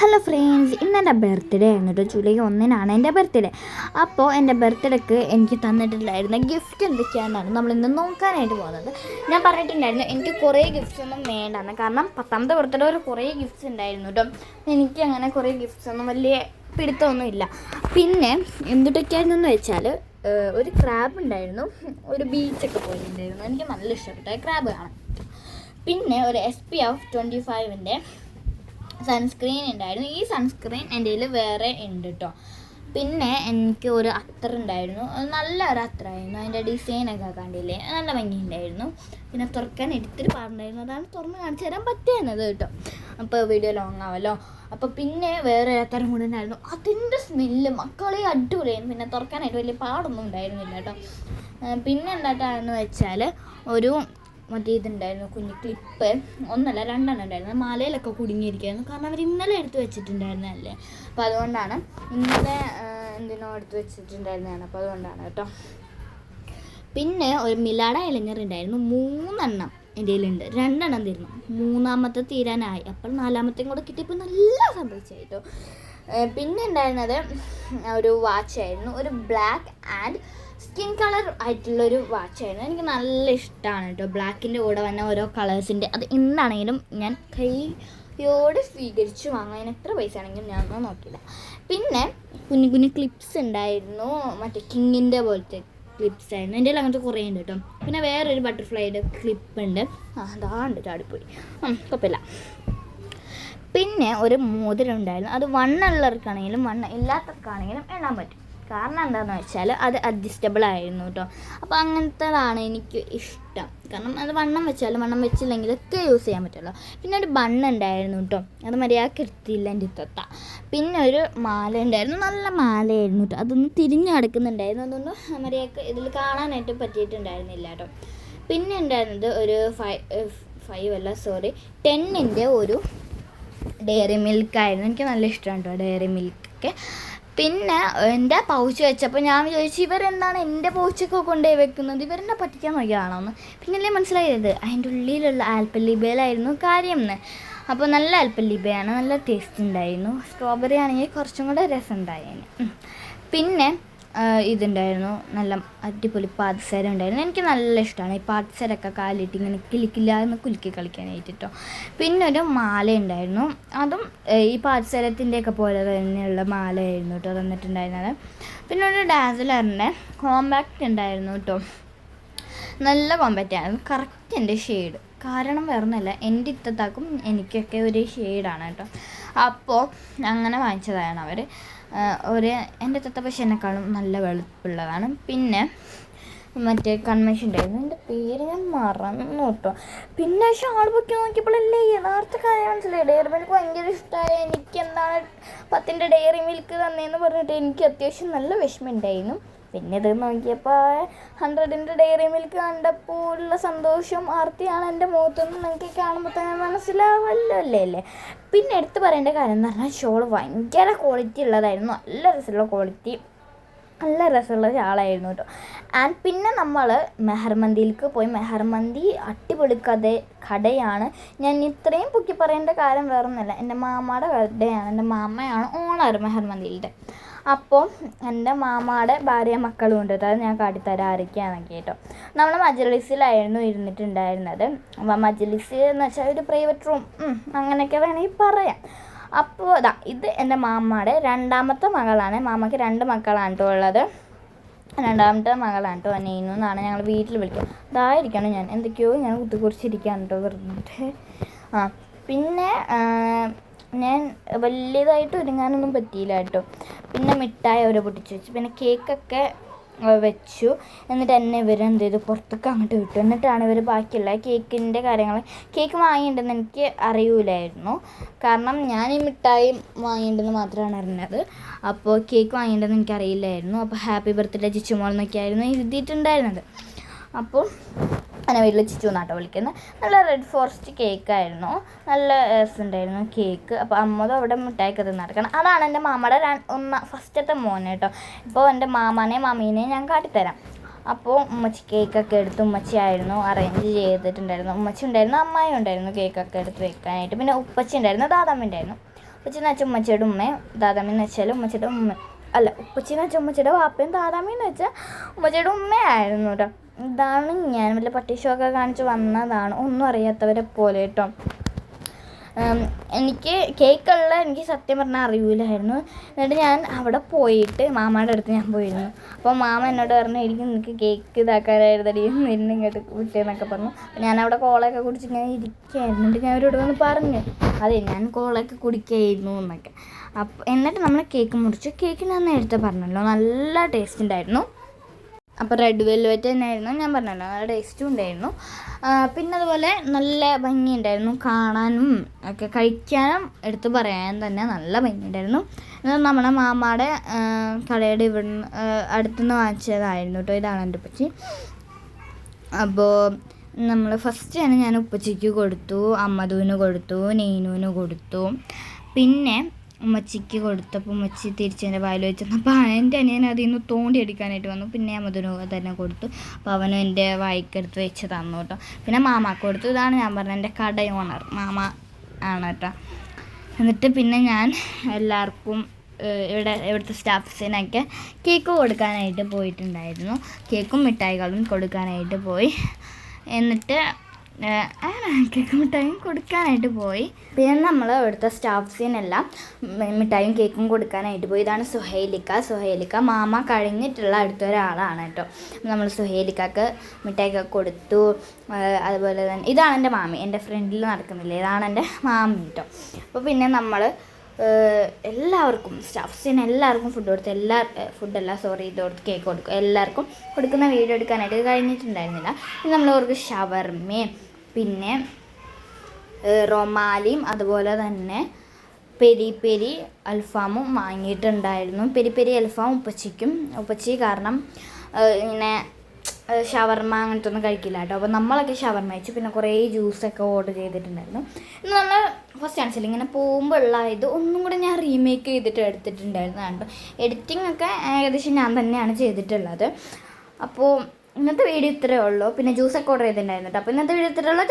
Hello friends ഇന്ന് എന്റെ birthday ആയിരുന്നു കേട്ടോ ജൂലൈ ഒന്നിനാണ് എന്റെ ബർത്ത്ഡേ അപ്പോൾ എന്റെ ബർത്ത്ഡേക്ക് എനിക്ക് തന്നിട്ടുണ്ടായിരുന്ന ഗിഫ്റ്റ് എന്തൊക്കെയാണെന്നാണ് നമ്മളിന്ന് നോക്കാനായിട്ട് പോകുന്നത്. ഞാൻ പറഞ്ഞിട്ടുണ്ടായിരുന്നു എനിക്ക് കുറേ ഗിഫ്റ്റ്സ് ഒന്നും വേണ്ടെന്ന്. കാരണം പത്താമത്തെ ബർത്ത്ഡേ ഒരു കുറേ ഗിഫ്റ്റ്സ് ഉണ്ടായിരുന്നു കേട്ടോ എനിക്ക് അങ്ങനെ കുറേ ഗിഫ്റ്റ്സ് ഒന്നും വലിയ പിടുത്തമൊന്നുമില്ല പിന്നെ എന്തിട്ടൊക്കെയായിരുന്നെന്ന് വെച്ചാൽ ഒരു ക്രാബ് ഉണ്ടായിരുന്നു. ഒരു ബീച്ചൊക്കെ പോയിട്ടുണ്ടായിരുന്നു. എനിക്ക് നല്ല ഇഷ്ടപ്പെട്ട ക്രാബ് കാണാൻ പിന്നെ ഒരു എസ് പി എഫ് ട്വന്റി ഫൈവിന്റെ സൺസ്ക്രീൻ ഉണ്ടായിരുന്നു ഈ സൺസ്ക്രീൻ എന്റെ കയ്യിൽ വേറെ ഉണ്ട് കേട്ടോ പിന്നെ എനിക്ക് ഒരു അത്തർ ഉണ്ടായിരുന്നു നല്ല ഒരു അത്തറായിരുന്നു. അതിന്റെ ഡിസൈനൊക്കെ കണ്ടില്ലേ? നല്ല ഭംഗിയുണ്ടായിരുന്നു. പിന്നെ തുറക്കാൻ എടുത്തിട്ട് പാടുണ്ടായിരുന്നു അതാണ് തുറന്ന് കാണിച്ചു തരാൻ പറ്റിയത് കേട്ടോ അപ്പോൾ വീഡിയോ ലോങ് ആവല്ലോ. അപ്പോൾ പിന്നെ വേറെ അത്തരം കൂടെ ഉണ്ടായിരുന്നു അതിന്റെ സ്മെല്ല് മക്കളെ അടിപൊളിയായിരുന്നു. പിന്നെ തുറക്കാനായിട്ട് വലിയ പാടൊന്നും ഉണ്ടായിരുന്നില്ല കേട്ടോ പിന്നെ എന്തായിട്ടാണെന്ന് വെച്ചാൽ ഒരു മറ്റേ ഇതുണ്ടായിരുന്നു കുഞ്ഞു ക്ലിപ്പ് ഒന്നല്ല രണ്ടെണ്ണം ഉണ്ടായിരുന്നു. മലയിലൊക്കെ കുടുങ്ങിയിരിക്കുകയായിരുന്നു കാരണം അവർ ഇന്നലെ എടുത്ത് വെച്ചിട്ടുണ്ടായിരുന്നല്ലേ അപ്പോൾ അതുകൊണ്ടാണ് ഇന്നലെ എന്തിനോ എടുത്ത് വെച്ചിട്ടുണ്ടായിരുന്നതാണ്. അപ്പോൾ അതുകൊണ്ടാണ് കേട്ടോ. പിന്നെ ഒരു മിലാട ഇലഞ്ഞറുണ്ടായിരുന്നു മൂന്നെണ്ണം എന്റെ കയ്യിലുണ്ട്. രണ്ടെണ്ണം തീർന്നു മൂന്നാമത്തെ തീരാനായി. അപ്പോൾ നാലാമത്തെയും കൂടെ കിട്ടിയപ്പോൾ നല്ല സംഭവിച്ചായി കേട്ടോ. പിന്നെ ഉണ്ടായിരുന്നത് ഒരു വാച്ചായിരുന്നു ഒരു ബ്ലാക്ക് ആൻഡ് സ്കിൻ കളർ ആയിട്ടുള്ളൊരു വാച്ചായിരുന്നു എനിക്ക് നല്ല ഇഷ്ടമാണ് കേട്ടോ ബ്ലാക്കിന്റെ കൂടെ വന്ന ഓരോ കളേഴ്സിന്റെ അത് എന്താണെങ്കിലും ഞാൻ കൈയോട് സ്വീകരിച്ചു വാങ്ങാൻ എത്ര പൈസ ആണെങ്കിലും ഞാൻ ഒന്നും നോക്കില്ല പിന്നെ കുഞ്ഞു കുഞ്ഞു ക്ലിപ്സ് ഉണ്ടായിരുന്നു. മറ്റേ കിങ്ങിന്റെ പോലത്തെ ക്ലിപ്സ് ആയിരുന്നു. എന്റെ അങ്ങനത്തെ കുറേ ഉണ്ട് കേട്ടോ പിന്നെ വേറൊരു ബട്ടർഫ്ലൈയുടെ ക്ലിപ്പ് ഉണ്ട്. അതാണ്ട് ചാടിപ്പോയി പോയി കുഴപ്പമില്ല പിന്നെ ഒരു മോതിരം ഉണ്ടായിരുന്നു. അത് വണ്ണുള്ളവർക്കാണെങ്കിലും വണ്ണ ഇല്ലാത്തവർക്കാണെങ്കിലും എണ്ണാൻ പറ്റും. കാരണം എന്താണെന്ന് വെച്ചാൽ അത് അഡ്ജസ്റ്റബിൾ ആയിരുന്നു കേട്ടോ അപ്പോൾ അങ്ങനത്തതാണ് എനിക്ക് ഇഷ്ടം. കാരണം അത് വണ്ണം വെച്ചാലും വണ്ണം വെച്ചില്ലെങ്കിൽ ഒക്കെ യൂസ് ചെയ്യാൻ പറ്റുള്ളൂ. പിന്നെ ഒരു ബണ്ണ് ഉണ്ടായിരുന്നു കേട്ടോ അത് മര്യാദയ്ക്ക് എടുത്തില്ല എന്റെ ഇത്തത്ത. പിന്നെ ഒരു മാല ഉണ്ടായിരുന്നു. നല്ല മാലയായിരുന്നു കേട്ടോ അതൊന്ന് തിരിഞ്ഞു കിടക്കുന്നുണ്ടായിരുന്നു അതൊന്നും മര്യാദയ്ക്ക് ഇതിൽ കാണാനായിട്ട് പറ്റിയിട്ടുണ്ടായിരുന്നില്ല കേട്ടോ പിന്നെ ഉണ്ടായിരുന്നത് ഒരു ഫൈവ് ഫൈവ് അല്ല സോറി ടെന്നിന്റെ ഒരു ഡയറി മിൽക്കായിരുന്നു എനിക്ക് നല്ല ഇഷ്ടമാണ് കേട്ടോ ഡയറി മിൽക്കൊക്കെ പിന്നെ എന്റെ പൗച്ച് വെച്ചപ്പോൾ ഞാൻ വിചാരിച്ചു ഇവരെന്താണ് എന്റെ പൗച്ചൊക്കെ കൊണ്ടുപോയി വെക്കുന്നത്? ഇവരെന്നെ പറ്റിക്കാൻ നോക്കിയാണോ എന്ന് പിന്നല്ലേ മനസ്സിലായത് അതിന്റെ ഉള്ളിലുള്ള ആൽപ്പല്ലിബയിലായിരുന്നു കാര്യം എന്ന് അപ്പോൾ നല്ല ആൽപ്പല്ലിബയാണ് നല്ല ടേസ്റ്റ് ഉണ്ടായിരുന്നു. സ്ട്രോബെറി ആണെങ്കിൽ കുറച്ചും കൂടെ രസം ഉണ്ടായേനെ പിന്നെ ഇതുണ്ടായിരുന്നു. നല്ല അടിപൊളി പാദസരം ഉണ്ടായിരുന്നു. എനിക്ക് നല്ല ഇഷ്ടമാണ് ഈ പാദസരമൊക്കെ കാലിട്ട് ഇങ്ങനെ കിളിക്കില്ലാന്ന് കുലുക്കി കളിക്കാനായിട്ട് കേട്ടോ പിന്നെ ഒരു മാല ഉണ്ടായിരുന്നു അതും ഈ പാദസരത്തിന്റെയൊക്കെ പോലെ തന്നെയുള്ള മാലയായിരുന്നു കേട്ടോ തന്നിട്ടുണ്ടായിരുന്നത്. പിന്നെ ഒരു ഡാസിലറിന്റെ കോമ്പാക്റ്റ് ഉണ്ടായിരുന്നു കേട്ടോ നല്ല കോമ്പാക്റ്റ് ആയിരുന്നു കറക്റ്റ് എന്റെ ഷെയ്ഡ്. കാരണം വേറൊന്നുമല്ല എന്റെ ഇത്തത്താക്കും എനിക്കൊക്കെ ഒരു ഷെയ്ഡാണ് കേട്ടോ അപ്പോൾ അങ്ങനെ വാങ്ങിച്ചതാണ് അവർ ഒരു എന്റെ തത്ത പക്ഷേ എന്നെക്കാളും നല്ല വെളുപ്പുള്ളതാണ്. പിന്നെ മറ്റേ കൺവെൻഷൻ ഉണ്ടായിരുന്നു എന്റെ പേര് ഞാൻ മറന്നു കേട്ടോ. പിന്നെ പക്ഷെ ആൾ പൊക്കി നോക്കിയപ്പോഴല്ലേ യഥാർത്ഥ കാര്യം മനസ്സിലായി. ഡയറി മിൽക്ക് ഭയങ്കര ഇഷ്ടമായി എനിക്ക് എന്താണ് പത്തിന്റെ ഡയറി മിൽക്ക് തന്നേന്ന് പറഞ്ഞിട്ട് എനിക്ക് അത്യാവശ്യം നല്ല വിഷമം ഉണ്ടായിരുന്നു. പിന്നെ ഇത് നോക്കിയപ്പോൾ ഹൺഡ്രഡിന്റെ ഡയറി മിൽക്ക് കണ്ടപ്പോൾ ഉള്ള സന്തോഷം ആർത്തിയാണ് എന്റെ മുഖത്തൊന്നും നിങ്ങൾക്ക് കാണുമ്പോൾ തന്നെ മനസ്സിലാവല്ലോ അല്ലേ അല്ലേ? പിന്നെ എടുത്ത് പറയേണ്ട കാര്യം എന്ന് പറഞ്ഞാൽ ഷോൾ ഭയങ്കര ക്വാളിറ്റി ഉള്ളതായിരുന്നു. നല്ല രസമുള്ള ക്വാളിറ്റി നല്ല രസമുള്ള ഷാളായിരുന്നു കേട്ടോ ആൻഡ് പിന്നെ നമ്മൾ മെഹർമന്തിയിലേക്ക് പോയി. മെഹർമന്തി അടിപൊളി കടയാണ്. ഞാൻ ഇത്രയും പൊക്കി പറയേണ്ട കാര്യം വേറൊന്നുമല്ല. എന്റെ മാമയുടെ കടയാണ്. എന്റെ മാമയാണ് ഓണർ മെഹർമന്തിയിലത്തെ അപ്പോൾ എന്റെ മാമാടെ ഭാര്യ മക്കളും ഉണ്ട് കേട്ടോ. അത് ഞാൻ കാട്ടിത്തരാം ആരൊക്കെയാണെന്ന് കേട്ടോ. നമ്മൾ മജലിസിലായിരുന്നു ഇരുന്നിട്ടുണ്ടായിരുന്നത്. അപ്പോൾ മജലിസ് എന്ന് വെച്ചാൽ ഒരു പ്രൈവറ്റ് റൂം അങ്ങനെയൊക്കെ വേണമെങ്കിൽ പറയാം. അപ്പോൾ ഇതാ ഇത് എന്റെ മാമയുടെ രണ്ടാമത്തെ മകളാണ്. മാമയ്ക്ക് രണ്ട് മക്കളാണ് കേട്ടോ ഉള്ളത്. രണ്ടാമത്തെ മകളാണ് കേട്ടോ നെയ്നു എന്നാണ് ഞങ്ങൾ വീട്ടിൽ വിളിക്കുക ഇതായിരിക്കണം ഞാൻ. എന്തൊക്കെയോ ഞാൻ കുത്തിക്കുറിച്ചിരിക്കുകയാണ് കേട്ടോ വെറുതെ. ആ പിന്നെ ഞാൻ വലിയതായിട്ട് ഒരുങ്ങാനൊന്നും പറ്റിയില്ല കേട്ടോ. പിന്നെ മിഠായി അവരെ പൊട്ടിച്ച് വെച്ചു. പിന്നെ കേക്കൊക്കെ വെച്ചു. എന്നിട്ട് എന്നെ ഇവർ എന്ത് ചെയ്തു? പുറത്തേക്ക് അങ്ങോട്ട് വിട്ടു. എന്നിട്ടാണ് ഇവർ ബാക്കിയുള്ള കേക്കിന്റെ കാര്യങ്ങൾ കേക്ക് വാങ്ങിയിട്ടുണ്ടെന്ന് എനിക്ക് അറിയൂലായിരുന്നു. കാരണം ഞാൻ ഈ മിഠായി വാങ്ങിയിട്ടുണ്ടെന്ന് മാത്രമാണ് അറിഞ്ഞത്. അപ്പോൾ കേക്ക് വാങ്ങിയിട്ടുണ്ടെന്ന് എനിക്ക് അറിയില്ലായിരുന്നു. അപ്പോൾ ഹാപ്പി ബർത്ത്ഡേ ചിച്ചുമോൾ എന്നൊക്കെയായിരുന്നു എഴുതിയിട്ടുണ്ടായിരുന്നത്. അപ്പോൾ എന്നെ വീട്ടിൽ ചിച്ചു എന്നാട്ടോ വിളിക്കുന്നത്. നല്ല റെഡ് ഫോറസ്റ്റ് കേക്കായിരുന്നു നല്ല രസമുണ്ടായിരുന്നു കേക്ക് അപ്പോൾ അമ്മതും അവിടെ മിഠായിക്ക് നടക്കണം. അതാണ് എന്റെ മാമയുടെ ഒന്ന ഫസ്റ്റത്തെ മോനെ കേട്ടോ. ഇപ്പോൾ എന്റെ മാമാനെ മമ്മീനെയും ഞാൻ കാട്ടിത്തരാം. അപ്പോൾ ഉമ്മച്ചി കേക്കൊക്കെ എടുത്ത് ഉമ്മച്ചിയായിരുന്നു അറേഞ്ച് ചെയ്തിട്ടുണ്ടായിരുന്നു. ഉമ്മച്ചി ഉണ്ടായിരുന്നു അമ്മായി ഉണ്ടായിരുന്നു കേക്കൊക്കെ എടുത്ത് വെക്കാനായിട്ട്. പിന്നെ ഉപ്പച്ചി ഉണ്ടായിരുന്നു ദാദാമ്മ ഉണ്ടായിരുന്നു. ഉപ്പച്ചിന്ന് വെച്ചാൽ ഉമ്മച്ചിയുടെ ഉമ്മയും ദാദാമിന്ന് വെച്ചാൽ ഉമ്മച്ചിയുടെ ഉമ്മ അല്ല ഉപ്പച്ചിന്ന് വെച്ചാൽ ഉമ്മച്ചിയുടെ വാപ്പയും ദാദാമിന്ന് വെച്ചാൽ ഉമ്മച്ചിയുടെ ഉമ്മയായിരുന്നു കേട്ടോ. ഇതാണ് ഞാൻ വല്ല പട്ടിഷമൊക്കെ കാണിച്ച് വന്നതാണ്. ഒന്നും അറിയാത്തവരെ പോലെ കേട്ടോ എനിക്ക് കേക്കുള്ള എനിക്ക് സത്യം പറഞ്ഞാൽ അറിയില്ലായിരുന്നു എന്നിട്ട് ഞാൻ അവിടെ പോയിട്ട് മാമയുടെ അടുത്ത് ഞാൻ പോയിരുന്നു. അപ്പോൾ മാമ എന്നോട് പറഞ്ഞു എനിക്ക് നിനക്ക് കേക്ക് ഇതാക്കാനായിരുന്നടി നിന്നെ ഇങ്ങോട്ട് വിട്ടേന്നൊക്കെ പറഞ്ഞു. ഞാൻ അവിടെ കോളൊക്കെ കുടിച്ച് ഞാൻ ഇരിക്കുകയായിരുന്നു എന്നിട്ട് ഞാൻ അവരോട് വന്ന് പറഞ്ഞു അതെ ഞാൻ കോളൊക്കെ കുടിക്കുകയായിരുന്നു എന്നൊക്കെ. അപ്പോൾ എന്നിട്ട് നമ്മൾ കേക്ക് മുറിച്ചു. കേക്ക് ഞാൻ നേരത്തെ പറഞ്ഞല്ലോ നല്ല ടേസ്റ്റ് ഉണ്ടായിരുന്നു അപ്പോൾ റെഡ് വെൽവെറ്റ് തന്നെയായിരുന്നു. ഞാൻ പറഞ്ഞല്ലോ നല്ല ടേസ്റ്റും ഉണ്ടായിരുന്നു. പിന്നെ അതുപോലെ നല്ല ഭംഗിയുണ്ടായിരുന്നു കാണാനും ഒക്കെ കഴിക്കാനും എടുത്ത് പറയാൻ തന്നെ നല്ല ഭംഗിയുണ്ടായിരുന്നു നമ്മുടെ മാമാടെ കടയുടെ ഇവിടുന്ന് അടുത്തുനിന്ന് വാങ്ങിച്ചതായിരുന്നു കേട്ടോ ഇതാണ് എന്റെ ഉപ്പച്ചി. അപ്പോൾ നമ്മൾ ഫസ്റ്റ് തന്നെ ഞാൻ ഉപ്പച്ചിക്ക് കൊടുത്തു അമ്മദൂന് കൊടുത്തു നെയ്നുവിന് കൊടുത്തു. പിന്നെ ഉമ്മച്ചിക്ക് കൊടുത്തപ്പോൾ ഉമ്മച്ചി തിരിച്ചെന്റെ വായിൽ വെച്ചു അപ്പോൾ എന്റെ അനിയൻ അതിൽ നിന്ന് തോണ്ടി എടുക്കാനായിട്ട് വന്നു. പിന്നെ അമ്മതിനു തന്നെ കൊടുത്തു. അപ്പോൾ അവനും എന്റെ വായിക്കെടുത്ത് വെച്ച് തന്നു കേട്ടോ. പിന്നെ മാമാക്ക് കൊടുത്തു. ഇതാണ് ഞാൻ പറഞ്ഞത് എന്റെ കട ഓണർ. മാമ ആണ് കേട്ടോ. എന്നിട്ട് പിന്നെ ഞാൻ എല്ലാവർക്കും ഇവിടെ ഇവിടുത്തെ സ്റ്റാഫ്സിനൊക്കെ കേക്ക് കൊടുക്കാനായിട്ട് പോയിട്ടുണ്ടായിരുന്നു. കേക്കും മിഠായികളും കൊടുക്കാനായിട്ട് പോയി. എന്നിട്ട് കേക്കും മിഠായും കൊടുക്കാനായിട്ട് പോയി. പിന്നെ നമ്മൾ അവിടുത്തെ സ്റ്റാഫ്സിനെല്ലാം മിഠായും കേക്കും കൊടുക്കാനായിട്ട് പോയി. ഇതാണ് സുഹൈലിക്ക. സുഹൈലിക്ക മാമ കഴിഞ്ഞിട്ടുള്ള അടുത്ത ഒരാളാണ് കേട്ടോ. നമ്മൾ സുഹൈലിക്കക്ക് മിഠായിക്കൊക്കെ കൊടുത്തു. അതുപോലെ തന്നെ ഇതാണ് എന്റെ മാമി. എന്റെ ഫ്രണ്ടിൽ നടക്കുന്നില്ലേ? ഇതാണ് എന്റെ മാമി കേട്ടോ. അപ്പോൾ പിന്നെ നമ്മൾ എല്ലാവർക്കും സ്റ്റാഫ്സിന് എല്ലാവർക്കും ഫുഡ് കൊടുത്ത് എല്ലാ ഫുഡല്ല സോറി ഇത് കൊടുത്ത് കേക്ക് കൊടുക്കും. എല്ലാവർക്കും കൊടുക്കുന്ന വീഡിയോ എടുക്കാനായിട്ട് കഴിഞ്ഞിട്ടുണ്ടായിരുന്നില്ല. നമ്മൾ അവർക്ക് ഷവർമയും പിന്നെ റൊമാലിയും അതുപോലെ തന്നെ പെരി പെരി അൽഫാമും വാങ്ങിയിട്ടുണ്ടായിരുന്നു. പെരി പെരി അൽഫാം ഉപ്പച്ചിക്കും. ഉപ്പച്ചി കാരണം ഇങ്ങനെ ഷവർമ അങ്ങനത്തെ ഒന്നും കഴിക്കില്ല കേട്ടോ. അപ്പോൾ നമ്മളൊക്കെ ഷവർമ കഴിച്ചു പിന്നെ കുറേ ജ്യൂസൊക്കെ ഓർഡർ ചെയ്തിട്ടുണ്ടായിരുന്നു. ഇന്ന് നമ്മൾ ഫസ്റ്റ് ചാൻസിൽ ഇങ്ങനെ പോകുമ്പോഴുള്ള ഇത് ഒന്നും കൂടെ ഞാൻ റീമേക്ക് ചെയ്തിട്ട് എടുത്തിട്ടുണ്ടായിരുന്നു. കേട്ടോ എഡിറ്റിംഗ് ഒക്കെ ഏകദേശം ഞാൻ തന്നെയാണ് ചെയ്തിട്ടുള്ളത്. അപ്പോൾ ഇന്നത്തെ വീഡിയോ ഇത്രയേ ഉള്ളൂ. പിന്നെ ജ്യൂസൊക്കെ ഓർഡർ ചെയ്തിട്ടുണ്ടായിരുന്നു അപ്പൊ അപ്പോൾ ഇന്നത്തെ വീഡിയോ ഇത്രയേ ഉള്ളൂ.